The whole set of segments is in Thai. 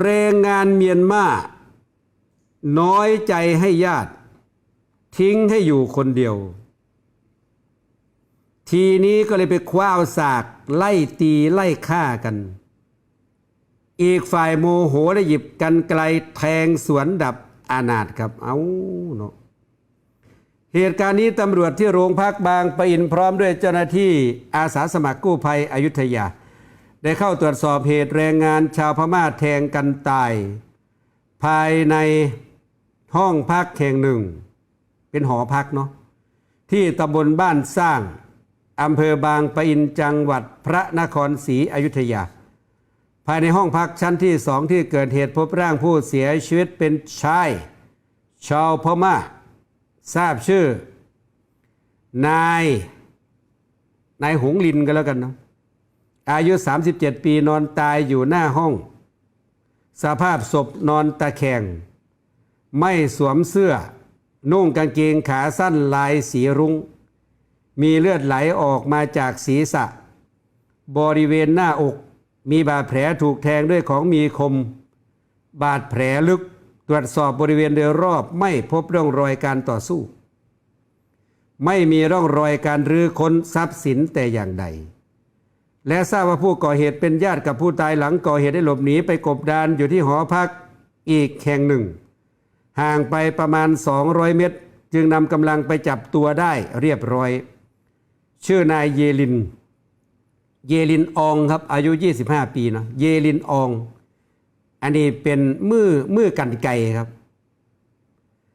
แรงงานเมียนมาน้อยใจให้ญาติ ทิ้งให้อยู่คนเดียว ทีนี้ก็เลยไปคว้าเอาสาก ไล่ตีไล่ฆ่ากัน อีกฝ่ายโมโหได้หยิบกันไกลแทงสวนดับอานาถครับ เอาเนาะเหตุการณ์นี้ตำรวจที่โรงพักบางปะอินพร้อมด้วยเจ้าหน้าที่อาสาสมัครกู้ภัยอยุธยา ได้เข้าตรวจสอบเหตุแรงงานชาวพม่าแทงกันตาย ภายในห้องพักแห่งหนึ่ง เป็นหอพักเนาะที่ตำบลบ้านสร้างอำเภอบางปะอินจังหวัดพระนครศรีอยุธยา ภายในห้องพักชั้นที่สองที่เกิดเหตุพบร่างผู้เสียชีวิตเป็นชาย ชาวพม่า ทราบชื่อ นาย นายหงลินก็แล้วกันเนาะ อายุ 37 ปีนอนตายอยู่หน้าห้อง สภาพศพนอนตะแคง ไม่สวมเสื้อ นุ่งกางเกงขาสั้นลายสีรุง้ง มีเลือดไหลออกมาจากศีรษะ บริเวณหน้าอก มีบาดแผลถูกแทงด้วยของมีคม บาดแผลลึก ตรวจสอบบริเวณโดยรอบไม่พบร่องรอยการต่อสู้ ไม่มีร่องรอยการรื้อค้นทรัพย์สินแต่อย่างใด และทราบว่าผู้ก่อเหตุเป็นญาติกับผู้ตายหลังก่อเหตุได้หลบหนีไปกบดานอยู่ที่หอพักอีกแห่งหนึ่ง ห่างไปประมาณ 200 เมตร จึงนำกำลังไปจับตัวได้เรียบร้อย ชื่อนายเยลิน เยลินอองครับอายุ 25 ปีนะเยลินออง อันนี้เป็นมือมือกันไก่ครับ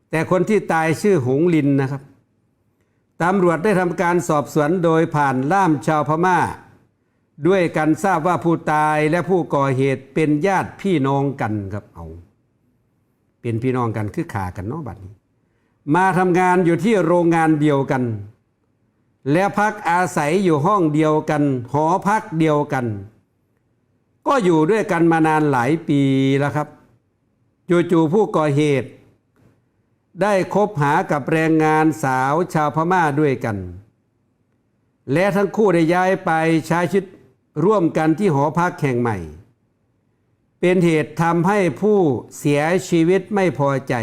แต่คนที่ตายชื่อหงลินนะครับตำรวจได้ทำการสอบสวนโดยผ่านล่ามชาวพม่า ด้วยกันทราบว่าผู้ตายและผู้ก่อเหตุเป็นญาติพี่น้องกันครับเอา เป็นพี่น้องกันคือขากันเนาะบัดนี้ มาทำงานอยู่ที่โรงงานเดียวกัน และพักอาศัยอยู่ห้องเดียวกัน หอพักเดียวกัน ก็อยู่ด้วยกันมานานหลายปีแล้วครับจู่ๆผู้ก่อเหตุ ได้คบหากับแรงงานสาวชาวพม่าด้วยกันและทั้งคู่ได้ย้ายไปใช้ชีวิต ร่วมกันที่หอพักแห่งใหม่ เป็นเหตุทำให้ผู้เสียชีวิตไม่พอใจ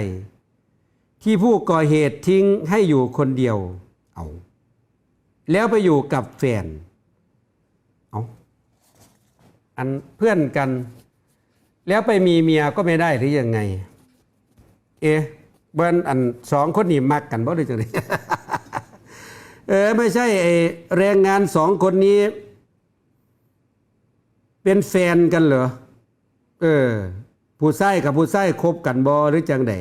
ที่ผู้ก่อเหตุทิ้งให้อยู่คนเดียว เอา แล้วไปอยู่กับแฟน เอาอันเพื่อนกัน แล้วไปมีเมียก็ไม่ได้หรือยังไง เอ๊ะเบิ้นอันสองคนนี้มักกันบ่หรือจังไดเออไม่ใช่ไอแรงงานสองคนนี้ เป็นแฟนกันเหรอ เออ ผู้ใช้กับผู้ใช้คบกันบ่หรือจังใด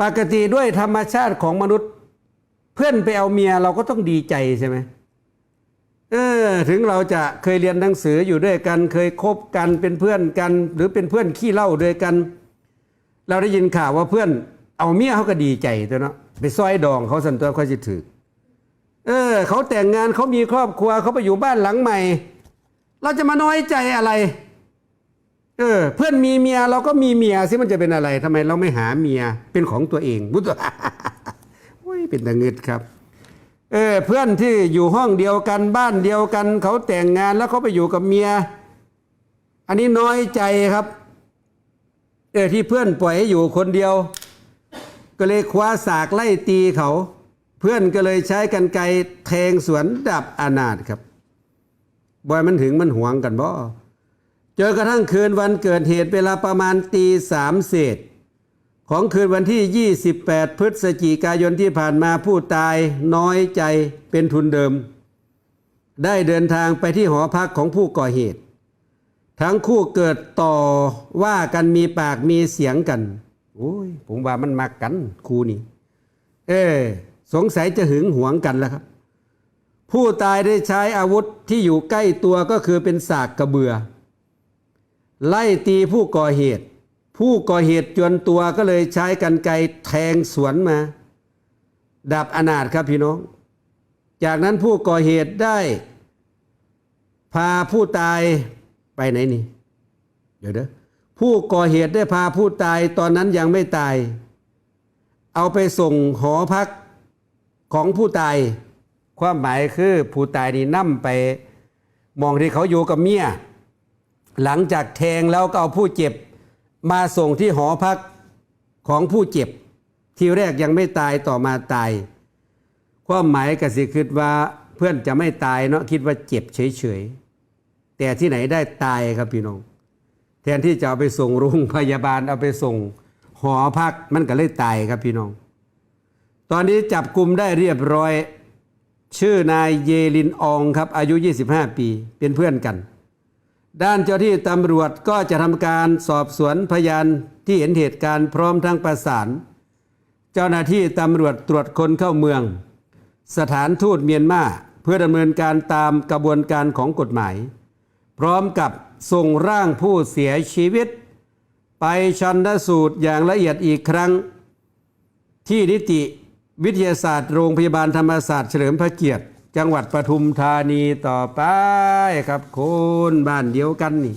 ปกติด้วยธรรมชาติของมนุษย์ เพื่อนไปเอาเมียเราก็ต้องดีใจใช่ไหมเออถึงเราจะเคยเรียนหนังสืออยู่ด้วยกัน เคยคบกันเป็นเพื่อนกัน หรือเป็นเพื่อนขี้เล้าด้วยกัน เราได้ยินข่าวว่าเพื่อนเอาเมียเขาก็ดีใจตัวเนาะไปซอยดองเขาสันตัวเขาจะถือเออเขาแต่งงานเขามีครอบครัวเขาไปอยู่บ้านหลังใหม่ เราจะมาน้อยใจอะไร เออ เพื่อนมีเมียเราก็มีเมียสิมันจะเป็นอะไรทำไมเราไม่หาเมียเป็นของตัวเองบุตรโอ้ยเป็นตะเงิดครับ เออ เพื่อนที่อยู่ห้องเดียวกันบ้านเดียวกัน เขาแต่งงานแล้วเขาไปอยู่กับเมีย อันนี้น้อยใจครับ เออที่เพื่อนปล่อยให้อยู่คนเดียว ก็เลยคว้าสากไล่ตีเขา เพื่อนก็เลยใช้กันไกแทงสวนดับอนาถครับ บอยมันถึงมันหวงกันบ่เจอกระทั่งคืนวันเกิดเหตุเวลาประมาณตีสามเศษ ของคืนวันที่ 28 พฤศจิกายนที่ผ่านมาผู้ตายน้อยใจเป็นทุนเดิม ได้เดินทางไปที่หอพักของผู้ก่อเหตุ ทั้งคู่เกิดต่อว่ากันมีปากมีเสียงกันโอ้ยผมว่ามันมักกันคู่นี้ เออสงสัยจะหึงหวงกันแล้วครับ ผู้ตายได้ใช้อาวุธที่อยู่ใกล้ตัวก็คือเป็นสากกระเบือ ไล่ตีผู้ก่อเหตุ ผู้ก่อเหตุจนตัวก็เลยใช้กันไกแทงสวนมาดับอนาถครับพี่น้อง จากนั้นผู้ก่อเหตุได้ พาผู้ตายไปไหนนี่ เดี๋ยวเด้อผู้ก่อเหตุได้พาผู้ตายตอนนั้นยังไม่ตาย เอาไปส่งหอพักของผู้ตาย ความหมายคือผู้ตายนี่นั่มไปมองที่เขาอยู่กับเมีย หลังจากแทงแล้วก็เอาผู้เจ็บ มาส่งที่หอพักของผู้เจ็บ ทีแรกยังไม่ตายต่อมาตาย ความหมายก็สิคิดว่าเพื่อนจะไม่ตายเนาะคิดว่าเจ็บเฉยๆ แต่ที่ไหนได้ตายครับพี่น้อง แทนที่จะเอาไปส่งโรงพยาบาลเอาไปส่งหอพักมันก็เลยตายครับพี่น้อง ตอนนี้จับกลุ่มได้เรียบร้อย ชื่อนายเยลินอองครับอายุ 25 ปี เป็นเพื่อนกัน ด้านเจ้าที่ตำรวจก็จะทำการสอบสวนพยานที่เห็นเหตุการณ์พร้อมทั้งประสาน เจ้าหน้าที่ตำรวจตรวจคนเข้าเมือง สถานทูตเมียนมาเพื่อดำเนินการตามกระบวนการของกฎหมาย พร้อมกับส่งร่างผู้เสียชีวิต ไปชันสูตรอย่างละเอียดอีกครั้ง ที่นิติ วิทยาศาสตร์โรงพยาบาลธรรมศาสตร์เฉลิมพระเกียรติ จังหวัดปทุมธานีต่อไปครับคนบ้านเดียวกันนี่